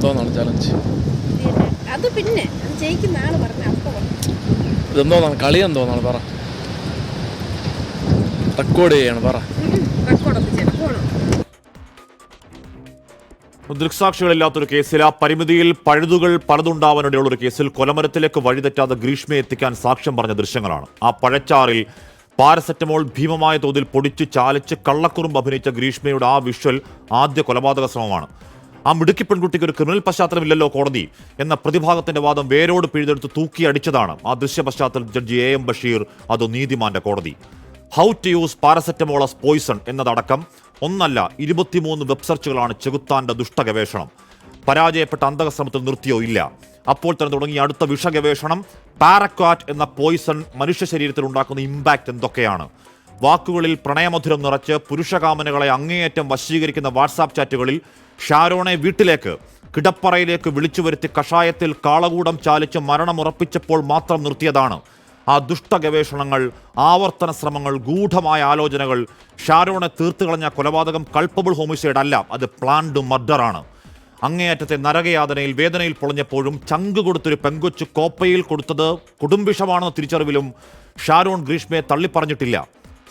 എന്തോന്നാണ് ചലഞ്ച് അത് പിന്നെ ജയിക്കുന്ന ആൾ പറഞ്ഞ അപ്പൊ ഇതെന്തോന്നാണ്? കളി എന്തോന്നാണ്? പറ. റെക്കോർഡ് ചെയ്യാണ് പറ. ദൃക്സാക്ഷികളില്ലാത്തൊരു കേസിൽ ആ പരിമിതിയിൽ പഴുതുകൾ പലതുണ്ടാവാനിടയുള്ള ഒരു കേസിൽ കൊലമരത്തിലേക്ക് വഴിതെറ്റാതെ ഗ്രീഷ്മയെ എത്തിക്കാൻ സാക്ഷ്യം പറഞ്ഞ ദൃശ്യങ്ങളാണ്. ആ പഴച്ചാറിൽ പാരസെറ്റമോൾ ഭീമമായ തോതിൽ പൊടിച്ച് ചാലിച്ച് കള്ളക്കുറുമ്പ് അഭിനയിച്ച ഗ്രീഷ്മയുടെ ആ വിഷ്വൽ ആദ്യ കൊലപാതക ശ്രമമാണ്. ആ മിടുക്കി പെൺകുട്ടിക്ക് ഒരു ക്രിമിനൽ പശ്ചാത്തലമില്ലല്ലോ കോടതി എന്ന പ്രതിഭാഗത്തിന്റെ വാദം വേരോട് പിഴുതെടുത്ത് തൂക്കി അടിച്ചതാണ്. ആ ദൃശ്യ പശ്ചാത്തലം ജഡ്ജി എ എം ബഷീർ അത് നീതിമാന്റെ കോടതി. How to use paracetamol as poison എന്നതടക്കം ഒന്നല്ല ഇരുപത്തിമൂന്ന് വെബ് സെർച്ചുകളാണ് ചെകുത്താന്റെ ദുഷ്ടഗവേഷണം. പരാജയപ്പെട്ട അന്തകശ്രമത്തിൽ നിർത്തിയോ ഇല്ല. അപ്പോൾ തന്നെ തുടങ്ങിയ അടുത്ത വിഷഗവേഷണം പാരക്വാറ്റ് എന്ന പോയിസൺ മനുഷ്യ ശരീരത്തിൽ ഉണ്ടാക്കുന്ന ഇമ്പാക്റ്റ് എന്തൊക്കെയാണ്? വാക്കുകളിൽ പ്രണയമധുരം നിറച്ച് പുരുഷകാമനകളെ അങ്ങേയറ്റം വശീകരിക്കുന്ന വാട്സാപ്പ് ചാറ്റുകളിൽ ഷാരോണെ വീട്ടിലേക്ക് കിടപ്പറയിലേക്ക് വിളിച്ചു വരുത്തി കഷായത്തിൽ കാളകൂടം ചാലിച്ച് മരണമുറപ്പിച്ചപ്പോൾ മാത്രം നിർത്തിയതാണ്. ആ ദുഷ്ട ഗവേഷണങ്ങൾ ആവർത്തന ശ്രമങ്ങൾ ഗൂഢമായ ആലോചനകൾ ഷാരോണെ തീർത്തു കളഞ്ഞ കൊലപാതകം കൾപ്പബിൾ ഹോമിസൈഡ് അല്ല അത് പ്ലാൻഡ് മർഡറാണ് അങ്ങേയറ്റത്തെ നരകയാതനയിൽ വേദനയിൽ പൊളഞ്ഞപ്പോഴും ചങ്ക് കൊടുത്തൊരു പെങ്കൊച്ചു കോപ്പയിൽ കൊടുത്തത് കുടുംബിഷമാണെന്ന തിരിച്ചറിവിലും ഷാരോൺ ഗ്രീഷ്മയെ തള്ളിപ്പറഞ്ഞിട്ടില്ല.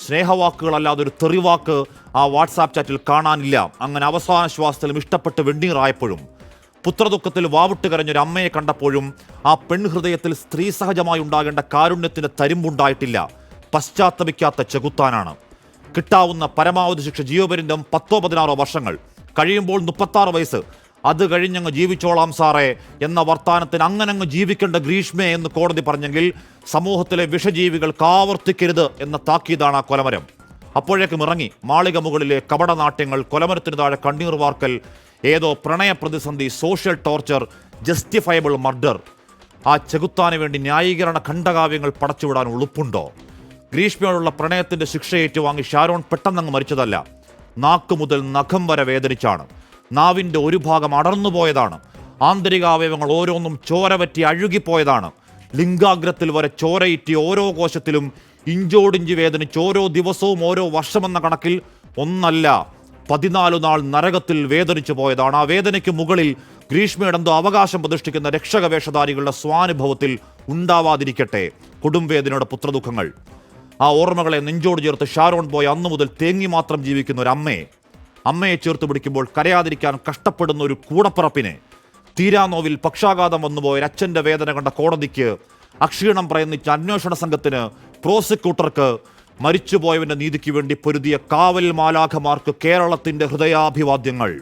സ്നേഹവാക്കുകളല്ലാതെ ഒരു തെറിവാക്ക് ആ വാട്സാപ്പ് ചാറ്റിൽ കാണാനില്ല. അങ്ങനെ അവസാന ശ്വാസത്തിലും ഇഷ്ടപ്പെട്ട് വെണ്ണീറായപ്പോഴും പുത്രദുഃഖത്തിൽ വാവിട്ട് കരഞ്ഞൊരു അമ്മയെ കണ്ടപ്പോഴും ആ പെൺഹൃദയത്തിൽ സ്ത്രീ സഹജമായി ഉണ്ടാകേണ്ട കാരുണ്യത്തിന്റെ തരിമ്പുണ്ടായിട്ടില്ല. പശ്ചാത്തപിക്കാത്ത ചെകുത്താനാണ്. കിട്ടാവുന്ന പരമാവധി ശിക്ഷ ജീവപര്യന്തം പത്തോ പതിനാറോ വർഷങ്ങൾ. കഴിയുമ്പോൾ മുപ്പത്താറ് വയസ്സ് അത് കഴിഞ്ഞങ്ങ് ജീവിച്ചോളാം സാറേ എന്ന വർത്താനത്തിന് അങ്ങനങ്ങ് ജീവിക്കേണ്ട ഗ്രീഷ്മേ എന്ന് കോടതി പറഞ്ഞെങ്കിൽ സമൂഹത്തിലെ വിഷജീവികൾ കാവർത്തിക്കരുത് എന്ന താക്കീതാണ് ആ കൊലമരം. അപ്പോഴേക്കും ഇറങ്ങി മാളിക മുകളിലെ കപടനാട്യങ്ങൾ കൊലമരത്തിന് താഴെ കണ്ണീർ വാർക്കൽ ഏതോ പ്രണയ പ്രതിസന്ധി സോഷ്യൽ ടോർച്ചർ ജസ്റ്റിഫയബിൾ മർഡർ ആ ചെകുത്താന് വേണ്ടി ന്യായീകരണ ഖണ്ഡകാവ്യങ്ങൾ പടച്ചുവിടാൻ ഉളുപ്പുണ്ടോ? ഗ്രീഷ്മയോടുള്ള പ്രണയത്തിന്റെ ശിക്ഷ ഏറ്റുവാങ്ങി ഷാരോൺ പെട്ടെന്നങ്ങ് മരിച്ചതല്ല. നാക്കു മുതൽ നഖം വരെ വേദനിച്ചാണ്. നാവിന്റെ ഒരു ഭാഗം അടർന്നു പോയതാണ് ആന്തരികാവയവങ്ങൾ ഓരോന്നും ചോര പറ്റി അഴുകിപ്പോയതാണ്. ലിംഗാഗ്രത്തിൽ വരെ ചോരയിറ്റി ഓരോ കോശത്തിലും ഇഞ്ചോടിഞ്ച് വേദനിച്ച് ഓരോ ദിവസവും ഓരോ വർഷമെന്ന കണക്കിൽ ഒന്നല്ല പതിനാലു നാൾ നരകത്തിൽ വേദനിച്ചു പോയതാണ്. ആ വേദനയ്ക്ക് മുകളിൽ ഗ്രീഷ്മയുടെന്തോ അവകാശം പ്രതിഷ്ഠിക്കുന്ന രക്ഷകവേഷധാരികളുടെ സ്വാനുഭവത്തിൽ ഉണ്ടാവാതിരിക്കട്ടെ. കൊടുംവേദനയുടെ പുത്രദുഃഖങ്ങൾ. ആ ഓർമ്മകളെ നെഞ്ചോട് ചേർത്ത് ഷാരോൺ പോയ അന്നു മുതൽ തേങ്ങി മാത്രം ജീവിക്കുന്ന ഒരു അമ്മയെ അമ്മയെ ചേർത്ത് പിടിക്കുമ്പോൾ കരയാതിരിക്കാൻ കഷ്ടപ്പെടുന്ന ഒരു കൂടപ്പറപ്പിനെ. തീരാനോവിൽ പക്ഷാഘാതം വന്നുപോയ അച്ഛന്റെ വേദന കണ്ട കോടതിക്ക് അക്ഷീണം പ്രയത്നിച്ച അന്വേഷണ സംഘത്തിന് പ്രോസിക്യൂട്ടർക്ക് മരിച്ചുപോയവന്റെ നീതിക്ക് വേണ്ടി പൊരുതിയ കാവൽ മാലാഖമാർക്ക് കേരളത്തിന്റെ ഹൃദയാഭിവാദ്യങ്ങൾ.